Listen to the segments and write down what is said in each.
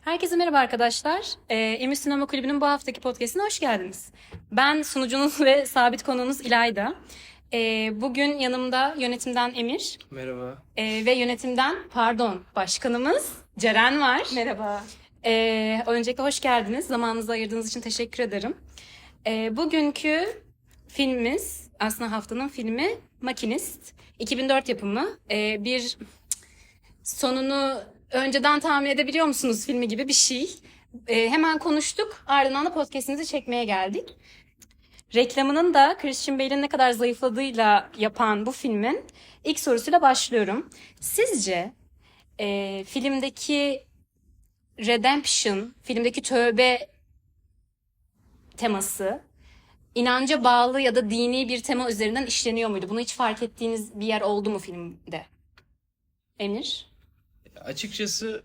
Herkese merhaba arkadaşlar. Ee, Emir Sinema Kulübü'nün bu haftaki podcastine hoş geldiniz. Ben sunucunuz ve sabit konuğunuz İlayda. Ee, bugün yanımda yönetimden Emir Merhaba. ee, ve yönetimden pardon başkanımız Ceren var. Merhaba. Ee, öncelikle hoş geldiniz. Zamanınızı ayırdığınız için teşekkür ederim. Ee, bugünkü filmimiz aslında haftanın filmi Makinist. 2004 yapımı. Ee, bir sonunu önceden tahmin edebiliyor musunuz filmi gibi bir şey. Ee, hemen konuştuk. Ardından da podcastimizi çekmeye geldik. Reklamının da Christian Bale'in ne kadar zayıfladığıyla yapan bu filmin ilk sorusuyla başlıyorum. Sizce e, filmdeki redemption, filmdeki tövbe teması inanca bağlı ya da dini bir tema üzerinden işleniyor muydu? Bunu hiç fark ettiğiniz bir yer oldu mu filmde? Emir? Açıkçası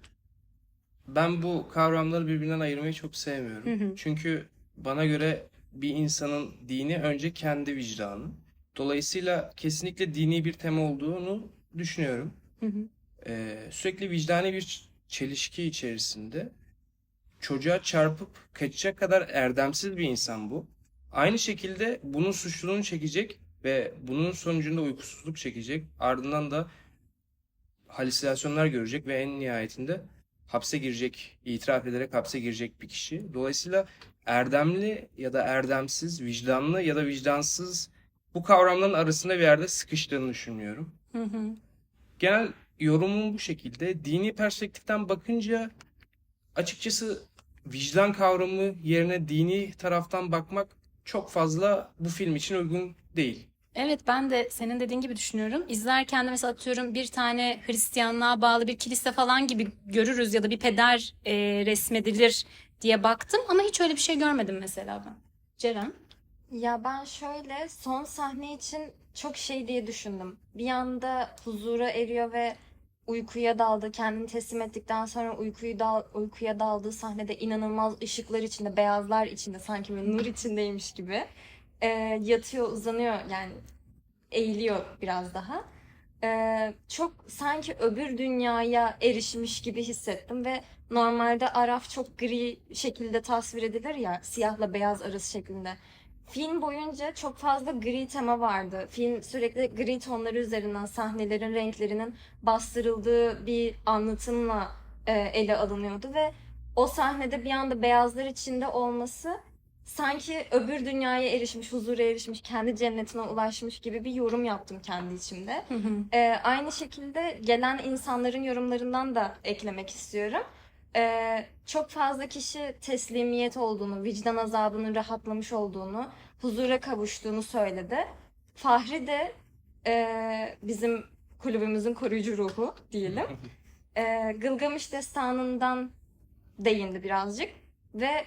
ben bu kavramları birbirinden ayırmayı çok sevmiyorum. Hı hı. Çünkü bana göre bir insanın dini önce kendi vicdanı. Dolayısıyla kesinlikle dini bir tema olduğunu düşünüyorum. Hı hı. Ee, sürekli vicdani bir çelişki içerisinde çocuğa çarpıp kaçacak kadar erdemsiz bir insan bu. Aynı şekilde bunun suçluluğunu çekecek ve bunun sonucunda uykusuzluk çekecek. Ardından da halüsinasyonlar görecek ve en nihayetinde hapse girecek, itiraf ederek hapse girecek bir kişi. Dolayısıyla erdemli ya da erdemsiz, vicdanlı ya da vicdansız bu kavramların arasında bir yerde sıkıştığını düşünüyorum. Hı hı. Genel yorumum bu şekilde. Dini perspektiften bakınca açıkçası vicdan kavramı yerine dini taraftan bakmak çok fazla bu film için uygun değil. Evet ben de senin dediğin gibi düşünüyorum. İzlerken de mesela atıyorum bir tane Hristiyanlığa bağlı bir kilise falan gibi görürüz ya da bir peder e, resmedilir diye baktım ama hiç öyle bir şey görmedim mesela ben. Ceren? Ya ben şöyle son sahne için çok şey diye düşündüm. Bir anda huzura eriyor ve uykuya daldı. Kendini teslim ettikten sonra uykuyu dal uykuya daldığı sahnede inanılmaz ışıklar içinde, beyazlar içinde sanki böyle nur içindeymiş gibi. Ee, yatıyor, uzanıyor yani eğiliyor biraz daha. Ee, çok sanki öbür dünyaya erişmiş gibi hissettim ve normalde Araf çok gri şekilde tasvir edilir ya siyahla beyaz arası şeklinde. Film boyunca çok fazla gri tema vardı. Film sürekli gri tonları üzerinden sahnelerin renklerinin bastırıldığı bir anlatımla e, ele alınıyordu ve o sahnede bir anda beyazlar içinde olması sanki öbür dünyaya erişmiş, huzura erişmiş, kendi cennetine ulaşmış gibi bir yorum yaptım kendi içimde. Hı hı. Ee, aynı şekilde gelen insanların yorumlarından da eklemek istiyorum. Ee, çok fazla kişi teslimiyet olduğunu, vicdan azabının rahatlamış olduğunu, huzura kavuştuğunu söyledi. Fahri de e, bizim kulübümüzün koruyucu ruhu diyelim. Ee, Gılgamış Destanı'ndan değindi birazcık ve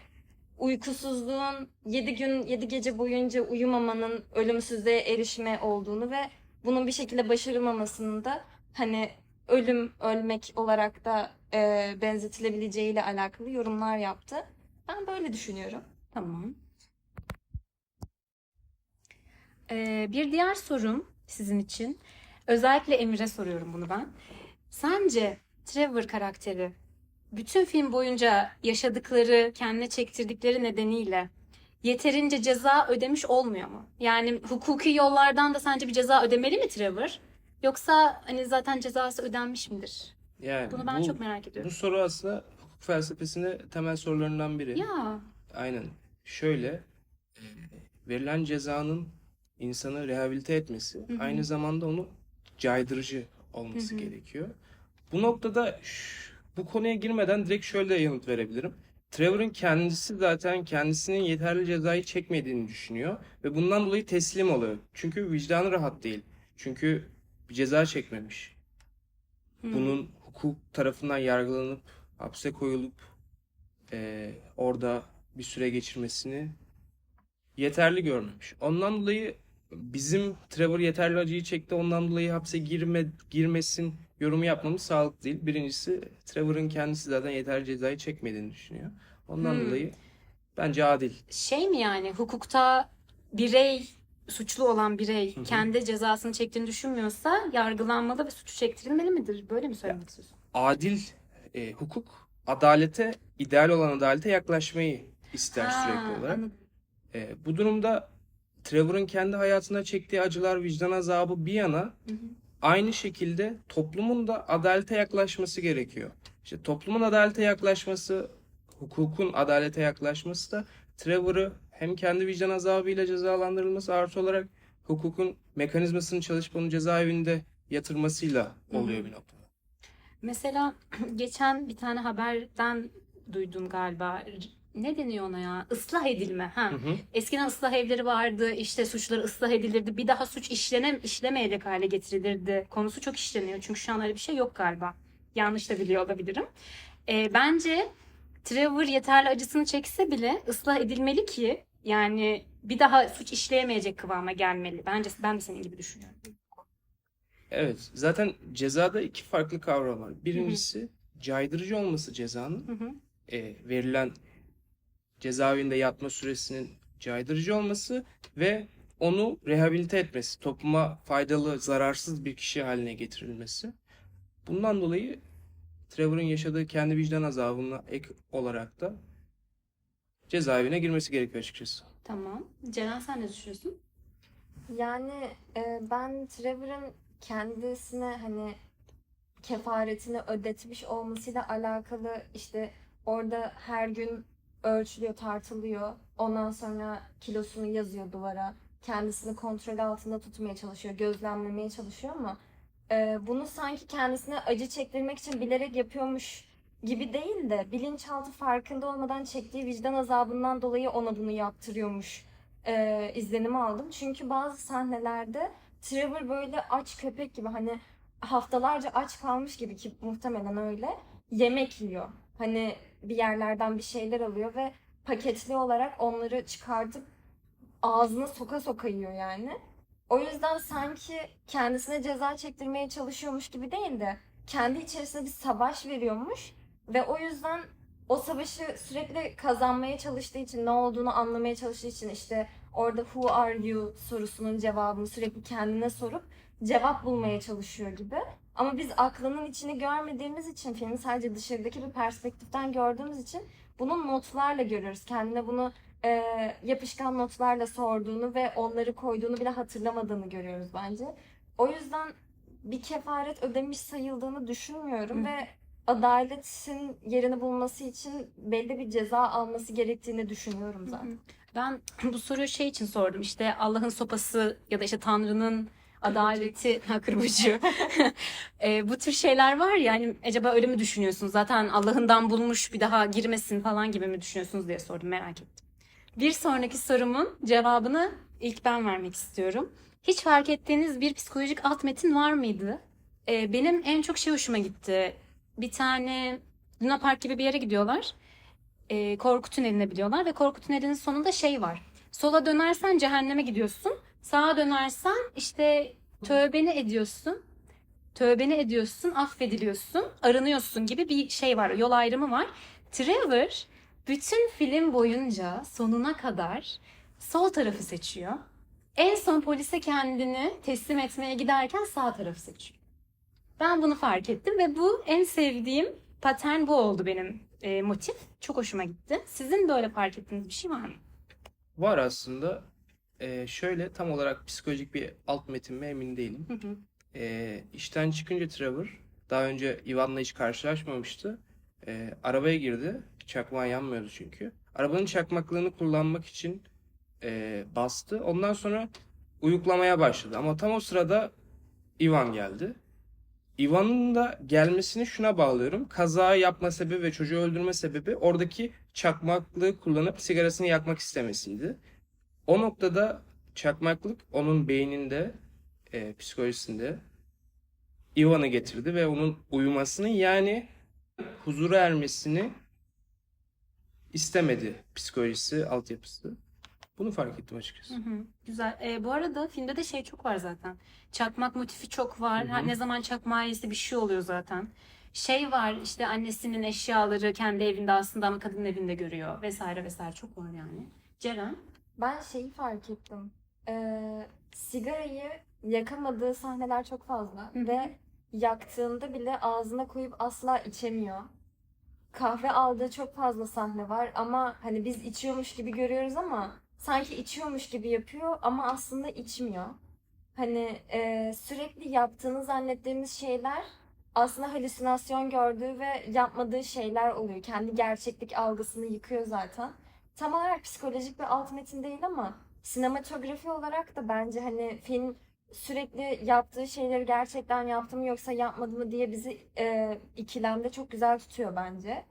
uykusuzluğun 7 gün 7 gece boyunca uyumamanın ölümsüzlüğe erişme olduğunu ve bunun bir şekilde başarılmamasının da hani ölüm ölmek olarak da e, benzetilebileceğiyle alakalı yorumlar yaptı. Ben böyle düşünüyorum. Tamam. Ee, bir diğer sorum sizin için. Özellikle Emir'e soruyorum bunu ben. Sence Trevor karakteri bütün film boyunca yaşadıkları, kendine çektirdikleri nedeniyle yeterince ceza ödemiş olmuyor mu? Yani hukuki yollardan da sence bir ceza ödemeli mi Trevor? Yoksa hani zaten cezası ödenmiş midir? Yani Bunu ben bu, çok merak bu ediyorum. soru aslında hukuk felsefesinde temel sorularından biri. Ya. Aynen. Şöyle, e, verilen cezanın insanı rehabilite etmesi, Hı hı. aynı zamanda onu caydırıcı olması Hı hı. gerekiyor. Bu noktada ş- bu konuya girmeden direkt şöyle yanıt verebilirim. Trevor'ın kendisi zaten kendisinin yeterli cezayı çekmediğini düşünüyor ve bundan dolayı teslim oluyor. Çünkü vicdanı rahat değil. Çünkü bir ceza çekmemiş. Hı. Bunun hukuk tarafından yargılanıp hapse koyulup eee, orada bir süre geçirmesini yeterli görmemiş. Ondan dolayı bizim Trevor yeterli acıyı çekti ondan dolayı hapse girme girmesin yorumu yapmamız sağlıklı değil. Birincisi Trevor'ın kendisi zaten yeterli cezayı çekmediğini düşünüyor. Ondan Hmm. dolayı bence adil. şey mi yani hukukta birey suçlu olan birey Hı hı. kendi cezasını çektiğini düşünmüyorsa yargılanmalı ve suçu çektirilmeli midir? Böyle mi söylemek istiyorsun? Adil e, hukuk adalete, ideal olan adalete yaklaşmayı ister Ha, sürekli olarak. anladım. Ee, bu durumda Trevor'ın kendi hayatında çektiği acılar, vicdan azabı bir yana Hı hı. Aynı şekilde toplumun da adalete yaklaşması gerekiyor. İşte toplumun adalete yaklaşması, hukukun adalete yaklaşması da Trevor'ı hem kendi vicdan azabıyla cezalandırılması artı olarak hukukun mekanizmasının çalışıp onu cezaevinde yatırmasıyla oluyor bir noktada. Mesela geçen bir tane haberden duydum galiba. Ne deniyor ona ya? Islah edilme. Ha. Hı hı. Eskiden ıslah evleri vardı. işte suçlar ıslah edilirdi. Bir daha suç işlenem işlemeyecek hale getirilirdi. Konusu çok işleniyor. Çünkü şu an öyle bir şey yok galiba. Yanlış da biliyor olabilirim. Ee, bence Trevor yeterli acısını çekse bile ıslah edilmeli ki yani bir daha suç işleyemeyecek kıvama gelmeli. Bence ben de senin gibi düşünüyorum. Evet, zaten cezada iki farklı kavram var. Birincisi caydırıcı olması cezanın, Hı hı. e, verilen cezaevinde yatma süresinin caydırıcı olması ve onu rehabilite etmesi, topluma faydalı, zararsız bir kişi haline getirilmesi. Bundan dolayı Trevor'ın yaşadığı kendi vicdan azabına ek olarak da cezaevine girmesi gerekiyor açıkçası. Tamam. Ceren sen ne düşünüyorsun? Yani e, ben Trevor'ın kendisine hani kefaretini ödetmiş olmasıyla alakalı işte orada her gün ölçülüyor, tartılıyor. Ondan sonra kilosunu yazıyor duvara. Kendisini kontrol altında tutmaya çalışıyor, gözlemlemeye çalışıyor ama e, bunu sanki kendisine acı çektirmek için bilerek yapıyormuş gibi değil de bilinçaltı farkında olmadan çektiği vicdan azabından dolayı ona bunu yaptırıyormuş e, izlenimi aldım. Çünkü bazı sahnelerde Trevor böyle aç köpek gibi hani haftalarca aç kalmış gibi ki muhtemelen öyle yemek yiyor. Hani bir yerlerden bir şeyler alıyor ve paketli olarak onları çıkartıp ağzına soka soka yiyor yani. O yüzden sanki kendisine ceza çektirmeye çalışıyormuş gibi değil de kendi içerisinde bir savaş veriyormuş ve o yüzden o savaşı sürekli kazanmaya çalıştığı için, ne olduğunu anlamaya çalıştığı için işte orada who are you sorusunun cevabını sürekli kendine sorup cevap bulmaya çalışıyor gibi. Ama biz aklının içini görmediğimiz için filmi sadece dışarıdaki bir perspektiften gördüğümüz için bunu notlarla görüyoruz. Kendine bunu e, yapışkan notlarla sorduğunu ve onları koyduğunu bile hatırlamadığını görüyoruz bence. O yüzden bir kefaret ödemiş sayıldığını düşünmüyorum Hı. ve adaletin yerini bulması için belli bir ceza alması gerektiğini düşünüyorum zaten. Ben bu soruyu şey için sordum. İşte Allah'ın sopası ya da işte Tanrı'nın adaleti, ha kırbacı. E, bu tür şeyler var ya hani acaba öyle mi düşünüyorsunuz? Zaten Allah'ından bulmuş bir daha girmesin falan gibi mi düşünüyorsunuz diye sordum merak ettim. Bir sonraki sorumun cevabını ilk ben vermek istiyorum. Hiç fark ettiğiniz bir psikolojik alt metin var mıydı? E, benim en çok şey hoşuma gitti. Bir tane Luna Park gibi bir yere gidiyorlar e, korku tüneline biliyorlar ve korku tünelinin sonunda şey var. Sola dönersen cehenneme gidiyorsun. Sağa dönersen işte tövbeni ediyorsun. Tövbeni ediyorsun, affediliyorsun, arınıyorsun gibi bir şey var. Yol ayrımı var. Trevor bütün film boyunca sonuna kadar sol tarafı seçiyor. En son polise kendini teslim etmeye giderken sağ tarafı seçiyor. Ben bunu fark ettim ve bu en sevdiğim patern bu oldu benim e, motif. Çok hoşuma gitti. Sizin böyle fark ettiğiniz bir şey var mı? Var aslında. Ee, şöyle tam olarak psikolojik bir alt metin mi emin değilim. Hı hı. Ee, işten çıkınca Trevor daha önce Ivan'la hiç karşılaşmamıştı. Ee, arabaya girdi. Çakmağı yanmıyordu çünkü. Arabanın çakmaklığını kullanmak için e, bastı. Ondan sonra uyuklamaya başladı. Ama tam o sırada Ivan geldi. Ivan'ın da gelmesini şuna bağlıyorum. Kaza yapma sebebi ve çocuğu öldürme sebebi oradaki çakmaklığı kullanıp sigarasını yakmak istemesiydi. O noktada çakmaklık onun beyninde, e, psikolojisinde Ivan'ı getirdi ve onun uyumasını yani huzura ermesini istemedi psikolojisi, altyapısı. Bunu fark ettim açıkçası. Hı hı. Güzel. E, bu arada filmde de şey çok var zaten. Çakmak motifi çok var. Hı hı. Ha, ne zaman çakmağı yese bir şey oluyor zaten. Şey var işte annesinin eşyaları kendi evinde aslında ama kadının evinde görüyor vesaire vesaire çok var yani. Ceren? Ben şeyi fark ettim. Ee, sigarayı yakamadığı sahneler çok fazla Hı ve yaktığında bile ağzına koyup asla içemiyor. kahve aldığı çok fazla sahne var ama hani biz içiyormuş gibi görüyoruz ama sanki içiyormuş gibi yapıyor ama aslında içmiyor. Hani e, sürekli yaptığını zannettiğimiz şeyler aslında halüsinasyon gördüğü ve yapmadığı şeyler oluyor. Kendi gerçeklik algısını yıkıyor zaten. Tam olarak psikolojik bir alt metin değil ama sinematografi olarak da bence hani film sürekli yaptığı şeyleri gerçekten yaptı mı yoksa yapmadı mı diye bizi e, ikilemde çok güzel tutuyor bence.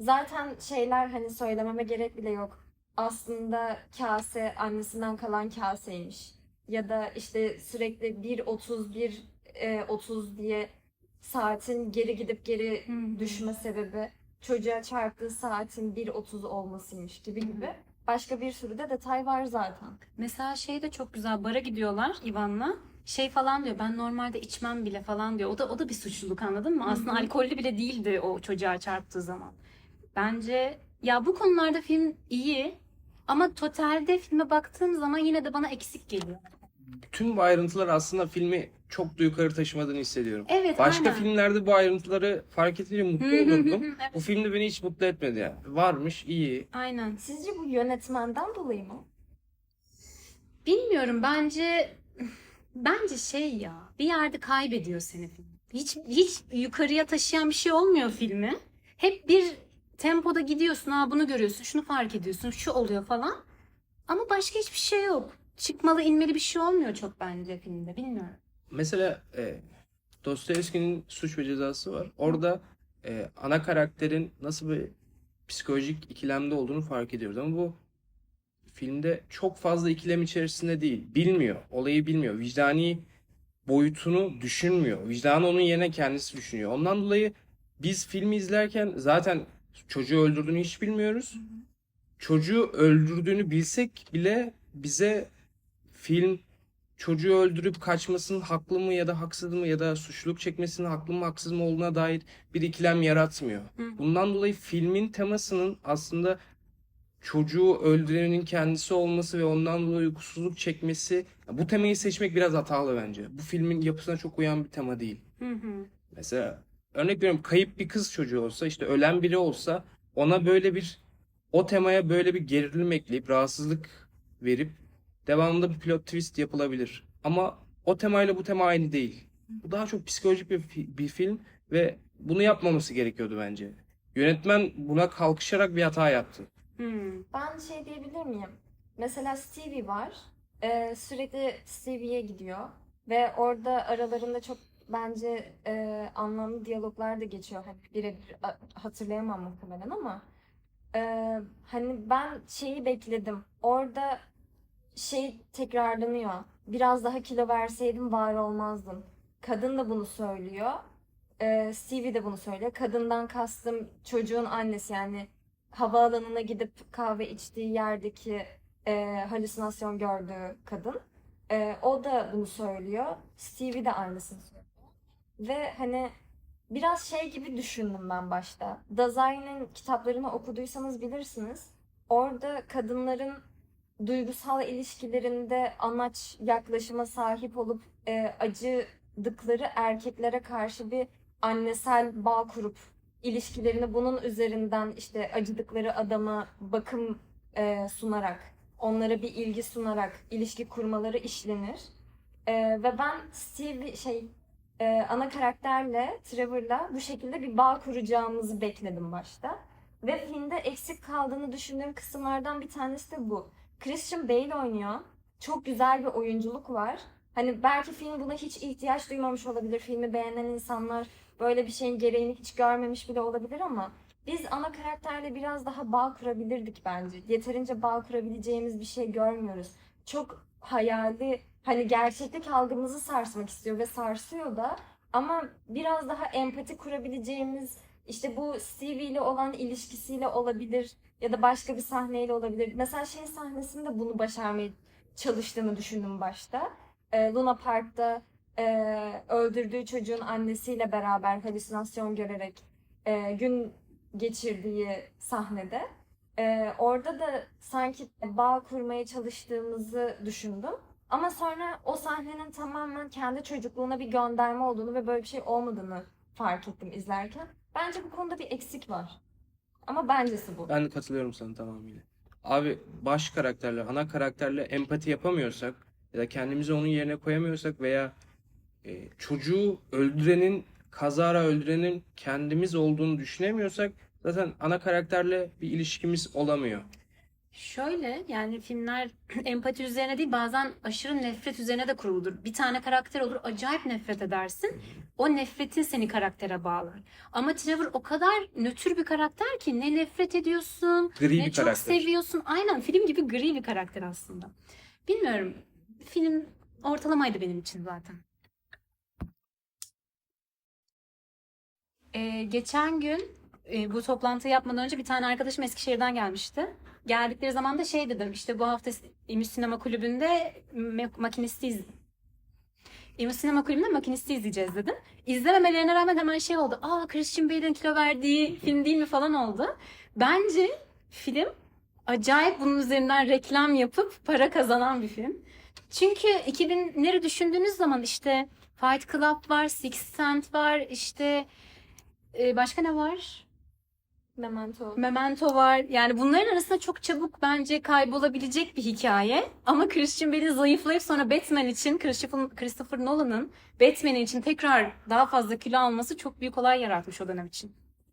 Zaten şeyler hani söylememe gerek bile yok. Aslında kase annesinden kalan kaseymiş. Ya da işte sürekli 1.31 e, 30 diye saatin geri gidip geri düşme sebebi çocuğa çarptığı saatin 1.30 olmasıymış gibi gibi. Başka bir sürü de detay var zaten. Mesela şey de çok güzel. Bara gidiyorlar Ivan'la. Şey falan diyor. Ben normalde içmem bile falan diyor. O da o da bir suçluluk anladın mı? Aslında alkollü bile değildi o çocuğa çarptığı zaman. Bence ya bu konularda film iyi ama totalde filme baktığım zaman yine de bana eksik geliyor. Tüm bu ayrıntılar aslında filmi çok da yukarı taşımadığını hissediyorum. Evet, Başka aynen. filmlerde bu ayrıntıları fark edince mutlu olurdum. evet. Bu filmde beni hiç mutlu etmedi yani. Varmış, iyi. Aynen. Sizce bu yönetmenden dolayı mı? Bilmiyorum bence bence şey ya bir yerde kaybediyor seni film. Hiç hiç yukarıya taşıyan bir şey olmuyor filmi. Hep bir tempoda gidiyorsun. Ha bunu görüyorsun, şunu fark ediyorsun, şu oluyor falan. Ama başka hiçbir şey yok. Çıkmalı, inmeli bir şey olmuyor çok bence filmde. Bilmiyorum. Mesela e, Dostoyevski'nin Suç ve Cezası var. Orada e, ana karakterin nasıl bir psikolojik ikilemde olduğunu fark ediyoruz. Ama bu filmde çok fazla ikilem içerisinde değil. Bilmiyor. Olayı bilmiyor. Vicdani boyutunu düşünmüyor. Vicdanı onun yerine kendisi düşünüyor. Ondan dolayı biz filmi izlerken zaten çocuğu öldürdüğünü hiç bilmiyoruz. Çocuğu öldürdüğünü bilsek bile bize film çocuğu öldürüp kaçmasının haklı mı ya da haksız mı ya da suçluluk çekmesinin haklı mı haksız mı olduğuna dair bir ikilem yaratmıyor. Hı. Bundan dolayı filmin temasının aslında çocuğu öldürenin kendisi olması ve ondan dolayı uykusuzluk çekmesi bu temayı seçmek biraz hatalı bence. Bu filmin yapısına çok uyan bir tema değil. Hı hı. Mesela örnek veriyorum kayıp bir kız çocuğu olsa işte ölen biri olsa ona böyle bir o temaya böyle bir gerilim ekleyip rahatsızlık verip devamında bir plot twist yapılabilir. Ama o temayla bu tema aynı değil. Bu daha çok psikolojik bir, fi- bir film ve bunu yapmaması gerekiyordu bence. Yönetmen buna kalkışarak bir hata yaptı. Hı. Ben şey diyebilir miyim? Mesela Stevie var. Ee, sürekli Stevie'ye gidiyor. Ve orada aralarında çok bence e, anlamlı diyaloglar da geçiyor. Hani birebir a- hatırlayamam muhtemelen ama e, hani ben şeyi bekledim. Orada şey tekrarlanıyor. Biraz daha kilo verseydim var olmazdım. Kadın da bunu söylüyor. Ee, Stevie de bunu söylüyor. Kadından kastım çocuğun annesi yani havaalanına gidip kahve içtiği yerdeki e, halüsinasyon gördüğü kadın. E, o da bunu söylüyor. Stevie de aynısını söylüyor. Ve hani biraz şey gibi düşündüm ben başta. Dazai'nin kitaplarını okuduysanız bilirsiniz. Orada kadınların duygusal ilişkilerinde anaç yaklaşıma sahip olup e, acıdıkları erkeklere karşı bir annesel bağ kurup ilişkilerini bunun üzerinden işte acıdıkları adama bakım e, sunarak, onlara bir ilgi sunarak ilişki kurmaları işlenir. E, ve ben Steve şey e, ana karakterle Trevor'la bu şekilde bir bağ kuracağımızı bekledim başta. Ve filmde eksik kaldığını düşündüğüm kısımlardan bir tanesi de bu. Christian Bale oynuyor. Çok güzel bir oyunculuk var. Hani belki film buna hiç ihtiyaç duymamış olabilir. Filmi beğenen insanlar böyle bir şeyin gereğini hiç görmemiş bile olabilir ama biz ana karakterle biraz daha bağ kurabilirdik bence. Yeterince bağ kurabileceğimiz bir şey görmüyoruz. Çok hayali, hani gerçeklik algımızı sarsmak istiyor ve sarsıyor da ama biraz daha empati kurabileceğimiz işte bu Stevie ile olan ilişkisiyle olabilir ya da başka bir sahneyle olabilir. Mesela şey sahnesinde bunu başarmaya çalıştığını düşündüm başta. Ee, Luna Park'ta e, öldürdüğü çocuğun annesiyle beraber halüsinasyon görerek e, gün geçirdiği sahnede. E, orada da sanki bağ kurmaya çalıştığımızı düşündüm. Ama sonra o sahnenin tamamen kendi çocukluğuna bir gönderme olduğunu ve böyle bir şey olmadığını fark ettim izlerken. Bence bu konuda bir eksik var. Ama bencesi bu. Ben katılıyorum sana tamamıyla. Abi baş karakterle, ana karakterle empati yapamıyorsak ya da kendimizi onun yerine koyamıyorsak veya e, çocuğu öldürenin, kazara öldürenin kendimiz olduğunu düşünemiyorsak zaten ana karakterle bir ilişkimiz olamıyor. Şöyle yani filmler empati üzerine değil bazen aşırı nefret üzerine de kuruludur. Bir tane karakter olur acayip nefret edersin. O nefretin seni karaktere bağlar. Ama Trevor o kadar nötr bir karakter ki ne nefret ediyorsun Gri ne çok karakter. seviyorsun. Aynen film gibi gri bir karakter aslında. Bilmiyorum. Film ortalamaydı benim için zaten. Ee, geçen gün e, bu toplantıyı yapmadan önce bir tane arkadaşım Eskişehir'den gelmişti. Geldikleri zaman da şey dedim işte bu hafta İMÜ Sinema Kulübü'nde Me- Makinist'i iz- İMÜ Sinema Kulübü'nde Makinist'i izleyeceğiz dedim. İzlememelerine rağmen hemen şey oldu. Aa Christian Bale'in kilo verdiği film değil mi falan oldu. Bence film acayip bunun üzerinden reklam yapıp para kazanan bir film. Çünkü 2000'leri düşündüğünüz zaman işte Fight Club var, Sixth Sense var, işte e, başka ne var? Memento. Memento var. Yani bunların arasında çok çabuk bence kaybolabilecek bir hikaye. Ama Christian Bale'in zayıflayıp sonra Batman için Christopher, Christopher Nolan'ın Batman için tekrar daha fazla kilo alması çok büyük olay yaratmış o dönem için.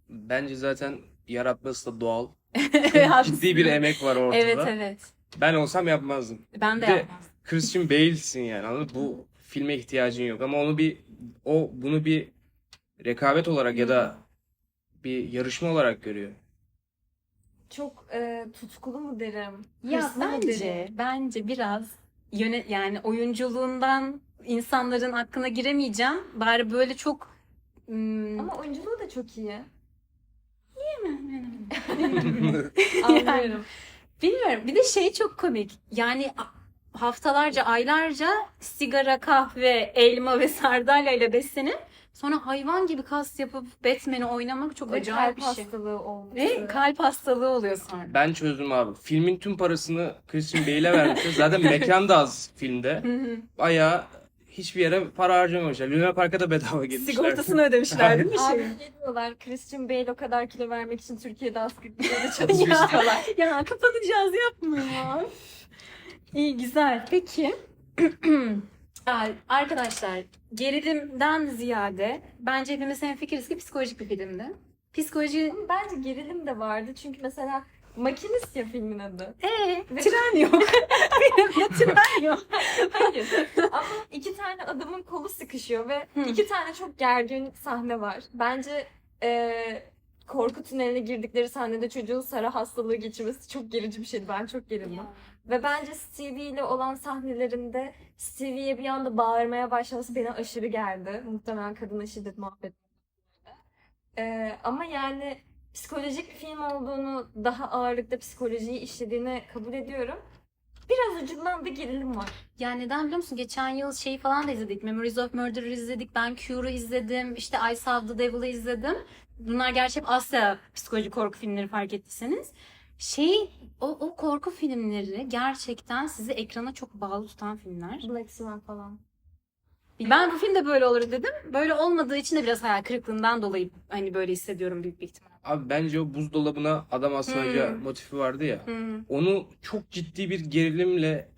Bence zaten yaratması da doğal. Ciddi bir emek var ortada. Evet evet. Ben olsam yapmazdım. Ben de Bir de- yapmazdım. Christian Bale'sin yani anladın? Bu filme ihtiyacın yok ama onu bir o bunu bir rekabet olarak ya da bir yarışma olarak görüyor. Çok e, tutkulu mu derim? Ya hırslı mı bence derim? bence biraz yöne yani oyunculuğundan insanların hakkına giremeyeceğim. Bari böyle çok hmm, Ama oyunculuğu da çok iyi. Yani. Anlıyorum. Bilmiyorum. Bir de şey çok komik. Yani haftalarca, aylarca sigara, kahve, elma ve sardalya ile beslenip sonra hayvan gibi kas yapıp Batman'i oynamak çok Ve acayip bir kalp şey. hastalığı olması. Ve kalp hastalığı oluyor sonra. Ben çözdüm abi. Filmin tüm parasını Christian Bale'e vermişler. Zaten mekan da az filmde. Hı hı. Bayağı hiçbir yere para harcamamışlar. Luna Park'a da bedava gitmişler. Sigortasını ödemişler değil mi Abi şeyin? şey diyorlar Christian Bale o kadar kilo vermek için Türkiye'de asgari ücretle Ya. çalışmış diyorlar. Ya kapanacağız yapma ya. İyi güzel. Peki. Arkadaşlar gerilimden ziyade bence hepimiz hemfikiriz ki psikolojik bir filmdi. Psikoloji Bence gerilim de vardı çünkü mesela Makinist ya filmin adı. Ee, tren yok. Filmde tren yok. Hayır. Ama iki tane adamın kolu sıkışıyor ve Hı. iki tane çok gergin sahne var. Bence eee, korku tüneline girdikleri sahnede çocuğun Sara hastalığı geçirmesi çok gerici bir şeydi. Ben çok gerildim. Ve bence Stevie ile olan sahnelerinde Stevie'ye bir anda bağırmaya başlaması beni aşırı gerdi. Muhtemelen kadına şiddet muhabbeti. Ee, ama yani psikolojik bir film olduğunu, daha ağırlıkta psikolojiyi işlediğini kabul ediyorum. Biraz ucundan da gerilim var. Ya neden biliyor musun? Geçen yıl şeyi falan da izledik. Memories of Murder'ı izledik. Ben Cure'u izledim. İşte I Saw the Devil'ı izledim. Bunlar gerçek Asya psikolojik korku filmleri fark ettiyseniz. Şey, o, o korku filmleri gerçekten sizi ekrana çok bağlı tutan filmler. Black Swan falan. Ben bu filmde böyle olur dedim. Böyle olmadığı için de biraz hayal kırıklığından dolayı hani böyle hissediyorum büyük bir ihtimal. Abi bence o buzdolabına adam asmaca Hmm. motifi vardı ya. Hmm. Onu çok ciddi bir gerilimle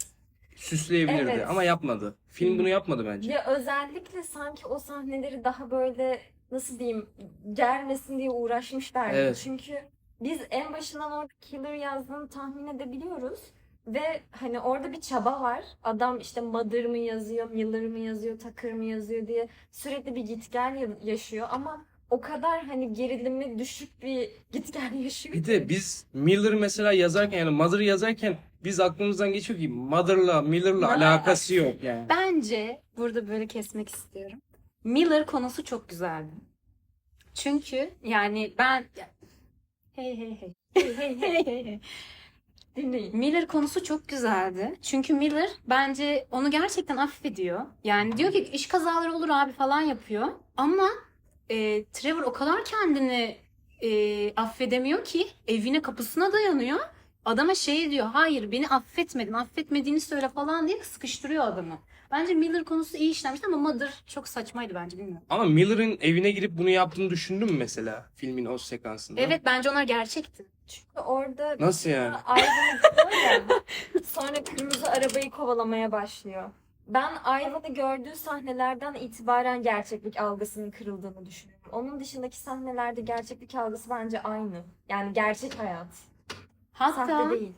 süsleyebilirdi Evet. ama yapmadı. Film Hmm. bunu yapmadı bence. Ya özellikle sanki o sahneleri daha böyle nasıl diyeyim germesin diye uğraşmışlar. Evet. Çünkü biz en başından orada killer yazdığını tahmin edebiliyoruz. Ve hani orada bir çaba var. Adam işte Mother mı yazıyor, Miller mı yazıyor, Tucker mı yazıyor diye sürekli bir git gel ya- yaşıyor. Ama o kadar hani gerilimi düşük bir git gel yaşıyor. Bir de biz Miller mesela yazarken yani Mother'ı yazarken biz aklımızdan geçiyor ki Mother'la Miller'la alakası yok yani. Bence burada böyle kesmek istiyorum. Miller konusu çok güzeldi. Çünkü yani ben hey hey hey Hey, hey, hey, hey hey hey. dinleyin. Miller konusu çok güzeldi. Çünkü Miller bence onu gerçekten affediyor. Yani diyor ki iş kazaları olur abi falan yapıyor. Ama e, Trevor o kadar kendini e, affedemiyor ki evine kapısına dayanıyor. Adama şey diyor hayır beni affetmedin affetmediğini söyle falan diye sıkıştırıyor adamı. Bence Miller konusu iyi işlenmişti ama Mother çok saçmaydı bence bilmiyorum. Ama Miller'ın evine girip bunu yaptığını düşündün mü mesela filmin o sekansında? Evet bence onlar gerçekti. Çünkü orada Nasıl yani? Ivan gidiyor ya. Sonra kırmızı arabayı kovalamaya başlıyor. Ben Ivan'ı gördüğü sahnelerden itibaren gerçeklik algısının kırıldığını düşünüyorum. Onun dışındaki sahnelerde gerçeklik algısı bence aynı. Yani gerçek hayat. Hatta Sahte değil.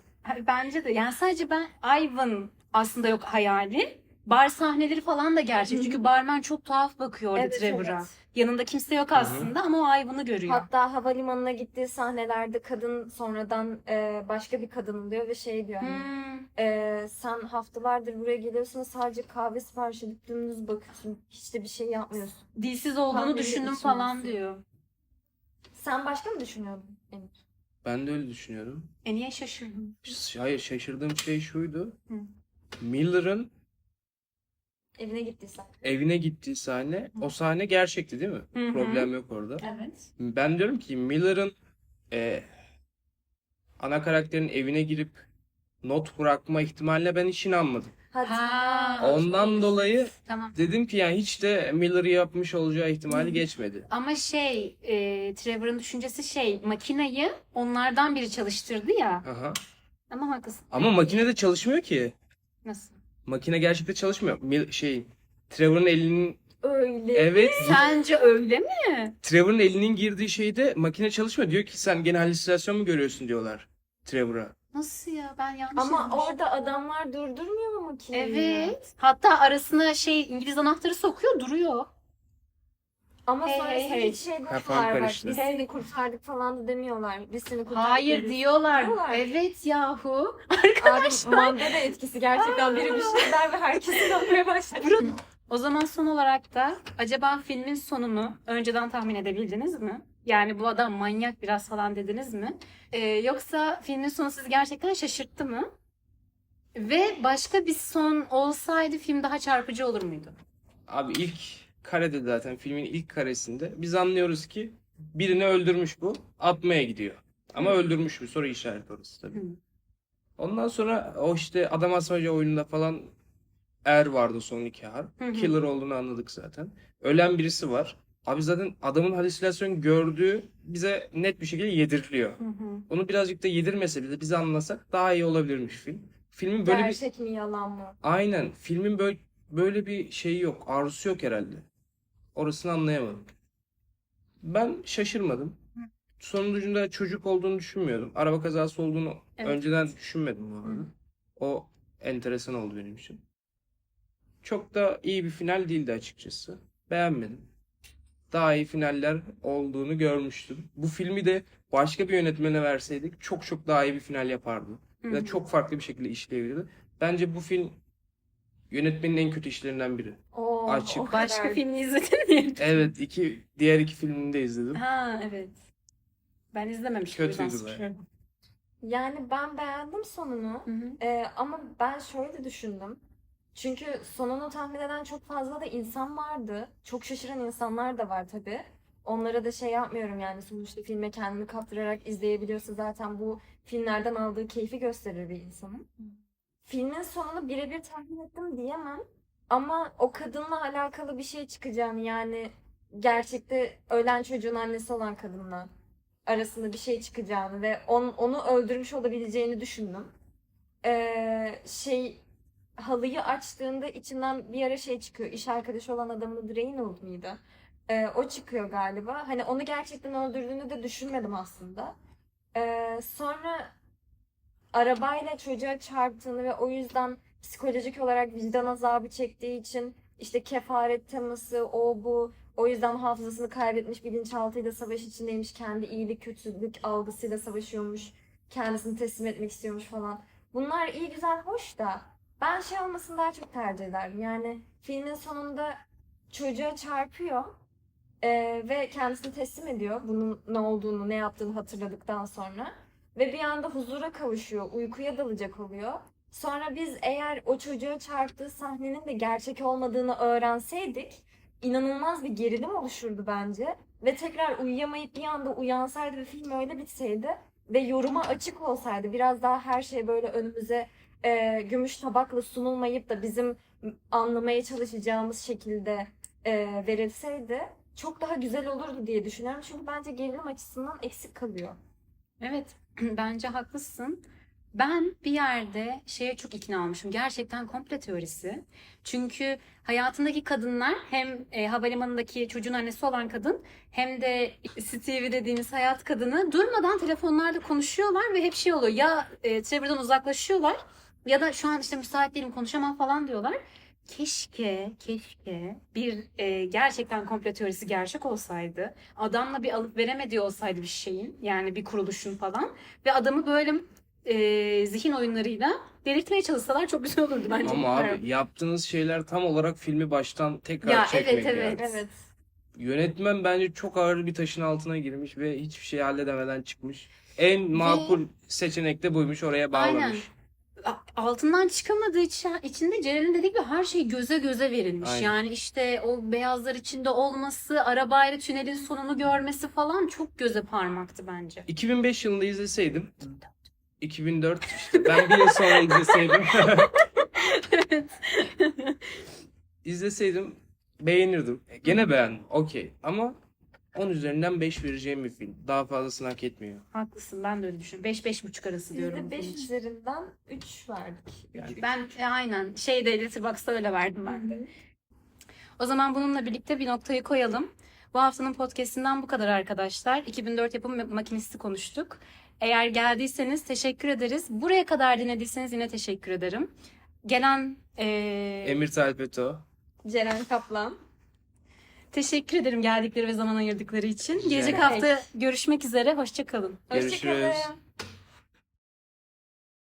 Bence de yani sadece ben Ivan aslında yok hayali. Bar sahneleri falan da gerçek. Çünkü barman çok tuhaf bakıyor orada Evet, Trevor'a. evet. Yanında kimse yok aslında ama o Ivan'ı görüyor. Hatta havalimanına gittiği sahnelerde kadın sonradan e, başka bir kadın diyor ve şey diyor hani, Hmm. e, sen haftalardır buraya geliyorsun sadece kahve sipariş edip dümdüz bakıyorsun. Hiç de bir şey yapmıyorsun. Dilsiz olduğunu Tahmini düşündüm falan diyor. Sen başka mı düşünüyordun? Emir? Ben de öyle düşünüyorum. E niye şaşırdın? Hayır şaşırdığım şey şuydu. Hı. Miller'ın Evine gittiysen. evine gittiği sahne, o sahne gerçekti değil mi? Hı hı. Problem yok orada. Evet. Ben diyorum ki Miller'ın e, ana karakterin evine girip not bırakma ihtimaline ben hiç inanmadım. Hadi. Ha, Ondan dolayı Tamam. dedim ki yani hiç de Miller'ı yapmış olacağı ihtimali Hı. geçmedi. Ama şey, e, Trevor'ın düşüncesi şey, makineyi onlardan biri çalıştırdı ya. Aha. Ama haklısın. Ama makinede çalışmıyor ki. Nasıl? Makine gerçekte çalışmıyor. Mil- şey Trevor'ın elinin Öyle. evet Sence öyle mi? Trevor'ın elinin girdiği şeyde makine çalışmıyor. Diyor ki sen gene halüsinasyon mu görüyorsun diyorlar Trevor'a. Nasıl ya? Ben yanlış Ama yazmışım. orada adamlar durdurmuyor mu makineyi? Evet. Hatta arasına şey İngiliz anahtarı sokuyor, duruyor. Ama Hey, sonrasında hey, hey. hiç şey Kafam demiyorlar bak. karıştı. Biz seni kurtardık falan da demiyorlar. Biz seni kurtardık. Hayır diyorlar. Diyorlar. Evet yahu. Abi madde de etkisi gerçekten biri bir şey der ve herkes inanmaya başlar. O zaman son olarak da acaba filmin sonunu önceden tahmin edebildiniz mi? Yani bu adam manyak biraz falan dediniz mi? Ee, yoksa filmin sonu sizi gerçekten şaşırttı mı? Ve başka bir son olsaydı film daha çarpıcı olur muydu? Abi ilk karede zaten filmin ilk karesinde biz anlıyoruz ki birini öldürmüş bu. Atmaya gidiyor. Ama Hı. öldürmüş mü? Soru işareti orası tabii. Hı. Ondan sonra o işte adam asmaca oyununda falan Er vardı son iki. Hı hı. Killer olduğunu anladık zaten. Ölen birisi var. Abi zaten adamın halüsinasyon gördüğü bize net bir şekilde yediriliyor. Hı hı. Onu birazcık da yedirmese bile bize anlasak daha iyi olabilirmiş film. Filmin böyle bir Gerçek mi yalan mı? aynen filmin böyle böyle bir şeyi yok. Arzusu yok herhalde. Orasını anlayamadım. Ben şaşırmadım. Sonucunda çocuk olduğunu düşünmüyordum. Araba kazası olduğunu Evet. önceden düşünmedim bu arada. O enteresan oldu benim için. Çok da iyi bir final değildi açıkçası. Beğenmedim. Daha iyi finaller olduğunu görmüştüm. Bu filmi de başka bir yönetmene verseydik çok çok daha iyi bir final yapardı. Hı. çok farklı bir şekilde işleyebilirdi. Bence bu film yönetmenin en kötü işlerinden biri. Oo, Açık. o kadar. Başka filmi izledin mi? Evet, iki diğer iki filmini de izledim. Ha evet. Ben izlememiştim. Kötüydü suçluyorum. Yani ben beğendim sonunu. Hı hı. Ee, ama ben şöyle düşündüm. Çünkü sonunu tahmin eden çok fazla da insan vardı. Çok şaşıran insanlar da var tabii. Onlara da şey yapmıyorum yani sonuçta filme kendini kaptırarak izleyebiliyorsa zaten bu filmlerden aldığı keyfi gösterir bir insanın. Filmin sonunu birebir tahmin ettim diyemem. Ama o kadınla alakalı bir şey çıkacağını yani gerçekte ölen çocuğun annesi olan kadınla arasında bir şey çıkacağını ve on, onu öldürmüş olabileceğini düşündüm. Ee, şey halıyı açtığında içinden bir ara şey çıkıyor. İş arkadaşı olan adamın adı Reynold mıydı? Ee, o çıkıyor galiba. Hani onu gerçekten öldürdüğünü de düşünmedim aslında. Ee, sonra arabayla çocuğa çarptığını ve o yüzden psikolojik olarak vicdan azabı çektiği için işte kefaret teması o bu o yüzden hafızasını kaybetmiş bilinçaltıyla savaş içindeymiş kendi iyilik kötülük algısıyla savaşıyormuş kendisini teslim etmek istiyormuş falan. Bunlar iyi güzel hoş da ben şey olmasını daha çok tercih ederdim. Yani filmin sonunda çocuğa çarpıyor eee, ve kendisini teslim ediyor bunun ne olduğunu ne yaptığını hatırladıktan sonra ve bir anda huzura kavuşuyor uykuya dalacak oluyor Sonra biz eğer o çocuğa çarptığı sahnenin de gerçek olmadığını öğrenseydik inanılmaz bir gerilim oluşurdu bence. Ve tekrar uyuyamayıp bir anda uyansaydı ve film öyle bitseydi ve yoruma açık olsaydı biraz daha her şey böyle önümüze e, gümüş tabakla sunulmayıp da bizim anlamaya çalışacağımız şekilde e, verilseydi çok daha güzel olurdu diye düşünüyorum. Çünkü bence gerilim açısından eksik kalıyor. Evet, bence haklısın. Ben bir yerde şeye çok ikna olmuşum. Gerçekten komple teorisi. Çünkü hayatındaki kadınlar hem e, havalimanındaki çocuğun annesi olan kadın hem de Stevie dediğimiz hayat kadını durmadan telefonlarda konuşuyorlar ve hep şey oluyor. Ya e, Trevor'dan uzaklaşıyorlar ya da şu an işte müsait değilim konuşamam falan diyorlar. Keşke, keşke bir e, gerçekten komplo teorisi gerçek olsaydı. Adamla bir alıp veremediği olsaydı bir şeyin yani bir kuruluşun falan. Ve adamı böyle e, zihin oyunlarıyla delirtmeye çalışsalar çok güzel olurdu bence. Ama abi yaptığınız şeyler tam olarak filmi baştan tekrar Ya, çekmek evet, yani. evet. Evet. Yönetmen bence çok ağır bir taşın altına girmiş ve hiçbir şey halledemeden çıkmış. En makul seçenek de buymuş oraya bağlamış. Aynen. Altından çıkamadığı için, içinde Celal'in dediği gibi her şey göze göze verilmiş. Aynen. Yani işte o beyazlar içinde olması, arabayla tünelin sonunu görmesi falan çok göze parmaktı bence. 2005 yılında izleseydim 2004 işte ben bir yıl sonra izleseydim izleseydim beğenirdim. Gene beğendim. Okey. Ama 10 üzerinden 5 vereceğim bir film. Daha fazlasını hak etmiyor. Haklısın ben de öyle düşünüyorum. 5-5,5 arası Biz diyorum. de bunun 5 için. üzerinden 3 verdik. Yani Ben e, aynen şeyde Letterboxd'da öyle verdim ben de. O zaman bununla birlikte bir noktayı koyalım. Bu haftanın podcastinden bu kadar arkadaşlar. 2004 yapım makinisti konuştuk. Eğer geldiyseniz teşekkür ederiz. Buraya kadar dinlediyseniz yine teşekkür ederim. Gelen eee, Emir Talpeto. Ceren Kaplan. teşekkür ederim geldikleri ve zaman ayırdıkları için. Gelecek hafta görüşmek üzere. Hoşçakalın. Görüşürüz. Hoşçakalın.